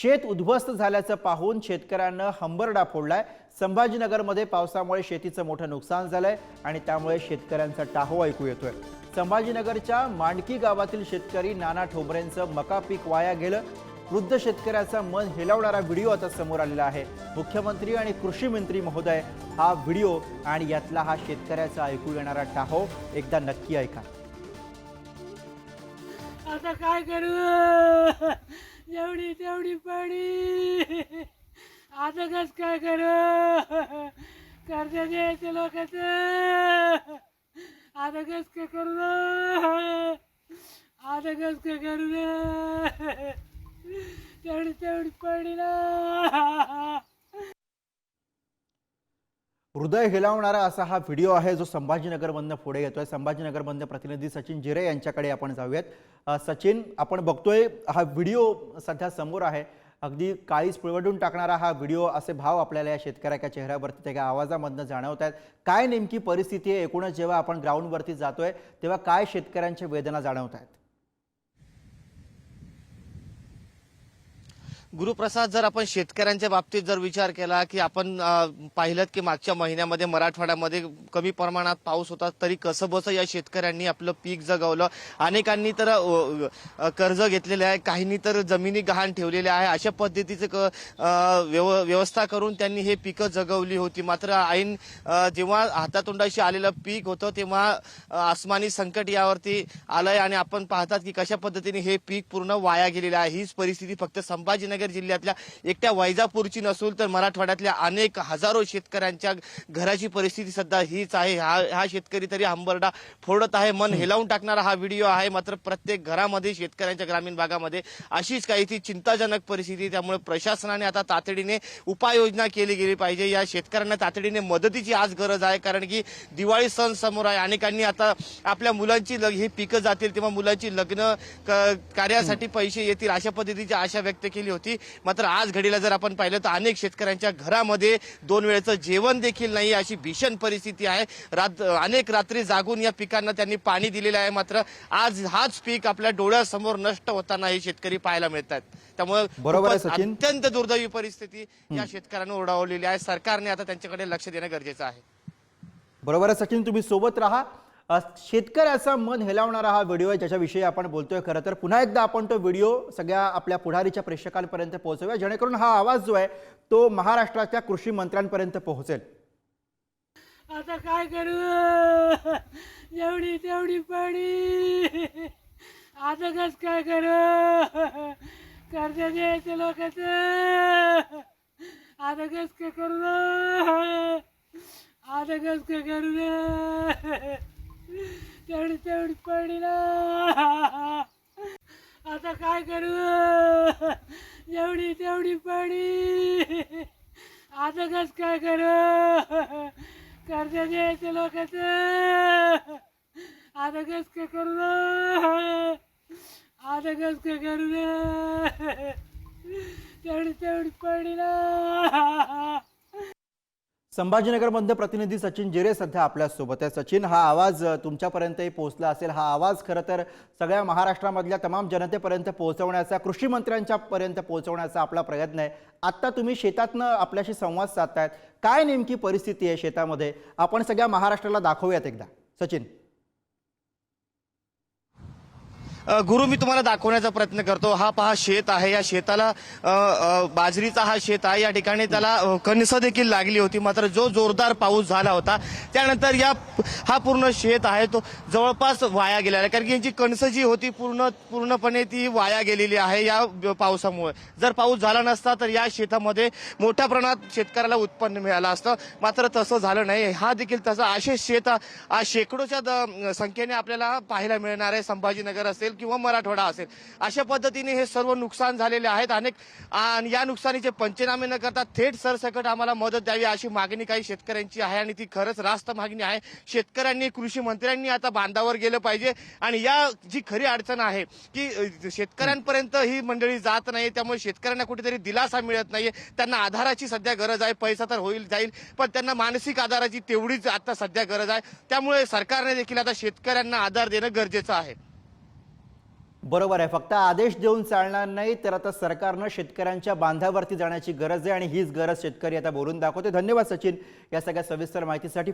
शेत उद्ध्वस्त झाल्याचं पाहून शेतकऱ्यांनं हंबरडा फोडलाय. संभाजीनगरमध्ये पावसामुळे शेतीचं मोठं नुकसान झालंय आणि त्यामुळे शेतकऱ्यांचा टाहो ऐकू येतोय. संभाजीनगरच्या मांडकी गावातील शेतकरी नाना ठोंबरेंचं मका पीक वाया गेलं. वृद्ध शेतकऱ्याचा मन हेलावणारा व्हिडिओ आता समोर आलेला आहे. मुख्यमंत्री आणि कृषी मंत्री महोदय हा व्हिडिओ आणि यातला हा शेतकऱ्याचा ऐकू येणारा टाहो एकदा नक्की ऐका. आता काय करू? एवढी तेवढी पडी आता कस काय करू? कर्ज द्यायचं लोकांच. आता कस काय करू? आता कस काय करू? तेवढी तेवढी पडी ना. हृदय हिलावणारा असा हा व्हिडिओ आहे जो संभाजीनगरमधनं पुढे येतोय. संभाजीनगरमधनं प्रतिनिधी सचिन जिरे यांच्याकडे आपण जाऊयात. सचिन आपण बघतोय हा व्हिडिओ सध्या समोर आहे. अगदी काळीच पिळवटून टाकणारा हा व्हिडिओ असे भाव आपल्याला या शेतकऱ्याच्या चेहऱ्यावरती त्याच्या आवाजामधनं जाणवत आहेत काय नेमकी परिस्थिती आहे? एकूणच जेव्हा आपण ग्राउंडवरती जातोय तेव्हा काय शेतकऱ्यांच्या वेदना जाणवत आहेत गुरुप्रसाद जर आपण शेतकऱ्यांच्या बाबतीत जर विचार केला की आपण पाहिलं की मागच्या महिन्यामध्ये मराठवाड्यामध्ये कमी प्रमाणात पाऊस होता तरी कसं बसं या शेतकऱ्यांनी आपलं पीक जगवलं? अनेकांनी तर कर्ज घेतलेले आहे काहींनी तर जमिनी गहाण ठेवलेल्या आहे. अशा पद्धतीचं क- व्यव- व्यवस्था करून त्यांनी हे पिकं जगवली होती. मात्र ऐन जेव्हा हातातोंडाशी आलेलं पीक होतं तेव्हा आसमानी संकट यावरती आलंय आणि आपण पाहतात की कशा पद्धतीने हे पीक पूर्ण वाया गेलेलं आहे. हीच परिस्थिती फक्त संभाजीनगर जिल्ह्यातल्या एकट्या वैजापूरची नसून तर मराठवाड्यातल्या अनेक हजारो शेतकऱ्यांच्या घराची परिस्थिती सध्या हीच आहे. हा हा शेतकरी तरी हंबरडा फोडत आहे. मन हेलावून टाकणारा हा व्हिडिओ आहे. मात्र प्रत्येक घरामध्ये शेतकऱ्यांच्या ग्रामीण भागामध्ये अशीच काही ती चिंताजनक परिस्थिती त्यामुळे प्रशासनाने आता तातडीने उपाययोजना केली गेली पाहिजे. या शेतकऱ्यांना तातडीने मदतीची आज गरज आहे. कारण की दिवाळी सण समोर आहे. अनेकांनी आता आपल्या मुलांची लग- ही पिकं जातील तेव्हा मुलांची लग्न कार्यासाठी पैसे येतील अशा पद्धतीची आशा व्यक्त केली होती. मात्र आज घडीला जर आपण पाहिलं तर अनेक शेतकऱ्यांच्या घरामध्ये दोन वेळेचं जेवण देखील नाही अशी भीषण परिस्थिती आहे. रात अनेक रात्री जागून या पिकांना त्यांनी पाणी दिलेलं आहे. मात्र आज हाच पीक आपल्या डोळ्यासमोर नष्ट होताना हे शेतकरी पाहायला मिळतात. त्यामुळे. अत्यंत दुर्दैवी परिस्थिती या शेतकऱ्यांना ओढावलेली आहे. सरकारने आता त्यांच्याकडे लक्ष देणं गरजेचं आहे. बरोबर आहे सचिन. तुम्ही सोबत राहा. शेतकऱ्याचा मन हेलावणारा हा व्हिडिओ आहे ज्याच्याविषयी आपण बोलतोय खरं तर. पुन्हा एकदा आपण तो व्हिडिओ सगळ्या आपल्या पुढारीच्या प्रेक्षकांपर्यंत पोहोचवूया जेणेकरून हा आवाज जो आहे तो महाराष्ट्राच्या कृषी मंत्र्यांपर्यंत पोहोचेल. आता काय करू? एवढी तेवढी पडी आता कस काय करू? कर्ज द्यायचं लोकांच. आता कस काय करू? आता कस काय करू? तेवढी तेवढी पडली ना. आता काय करू? एवढी तेवढी पडी आता कस काय करू? कर्ज द्यायचं लोकांच. आता कस काय करू आता कस काय करू तेवढी तेवढी पडली ना. संभाजीनगरमधनं प्रतिनिधी सचिन जिरे सध्या आपल्यासोबत आहे सचिन हा आवाज तुमच्यापर्यंतही पोहोचला असेल. हा आवाज खरं तर सगळ्या महाराष्ट्रामधल्या तमाम जनतेपर्यंत पोहोचवण्याचा कृषी मंत्र्यांच्या पर्यंत पोहोचवण्याचा आपला प्रयत्न आहे. आत्ता तुम्ही शेतातनं आपल्याशी संवाद साधतायत. काय नेमकी परिस्थिती आहे शेतामध्ये? आपण सगळ्या महाराष्ट्राला दाखवूयात एकदा. सचिन. गुरु मी तुम्हाला दाखवण्याचा प्रयत्न करतो. हा पहा शेत आहे. या शेताला बाजरीचा हा शेत आहे. या ठिकाणी त्याला अ, कणसं देखील लागली होती. मात्र जो जोरदार पाऊस झाला होता त्यानंतर या हा पूर्ण शेत आहे. तो जवळपास वाया गेलेला आहे. कारण की यांची कणसं जी होती पूर्ण पूर्णपणे ती वाया गेलेली आहे या पावसामुळे. जर पाऊस झाला नसता तर या शेतामध्ये मोठ्या प्रमाणात शेतकऱ्याला उत्पन्न मिळालं असतं. मात्र तसं झालं नाही. हा देखील तसा असे शेत आज शेकडोच्या द- संख्येने आपल्याला पाहायला मिळणार आहे. संभाजीनगर असेल किंवा मराठवाडा असेल. अशा पद्धतीने हे सर्व नुकसान झालेले आहेत. अनेक आणि या नुकसानीचे पंचनामे न करता थेट सरसकट आम्हाला मदत द्यावी अशी मागणी काही शेतकऱ्यांची आहे आणि ती खरंच रास्त मागणी आहे. शेतकऱ्यांनी कृषी मंत्र्यांनी आता बांधावर गेलं पाहिजे. आणि या जी खरी अडचण आहे की शेतकऱ्यांपर्यंत ही मंडळी जात नाही त्यामुळे शेतकऱ्यांना कुठेतरी दिलासा मिळत नाहीये. त्यांना आधाराची सध्या गरज आहे. पैसा तर होईल जाईल पण त्यांना मानसिक आधाराची तेवढीच आता सध्या गरज आहे. त्यामुळे सरकारने देखील आता शेतकऱ्यांना आधार देणं गरजेचं आहे. बरोबर आहे. फक्त आदेश देऊन चालणार नाही तर आता सरकारनं शेतकऱ्यांच्या बांधावरती जाण्याची गरज आहे आणि हीच गरज शेतकरी आता बोलून दाखवते धन्यवाद सचिन या सगळ्या सविस्तर माहितीसाठी.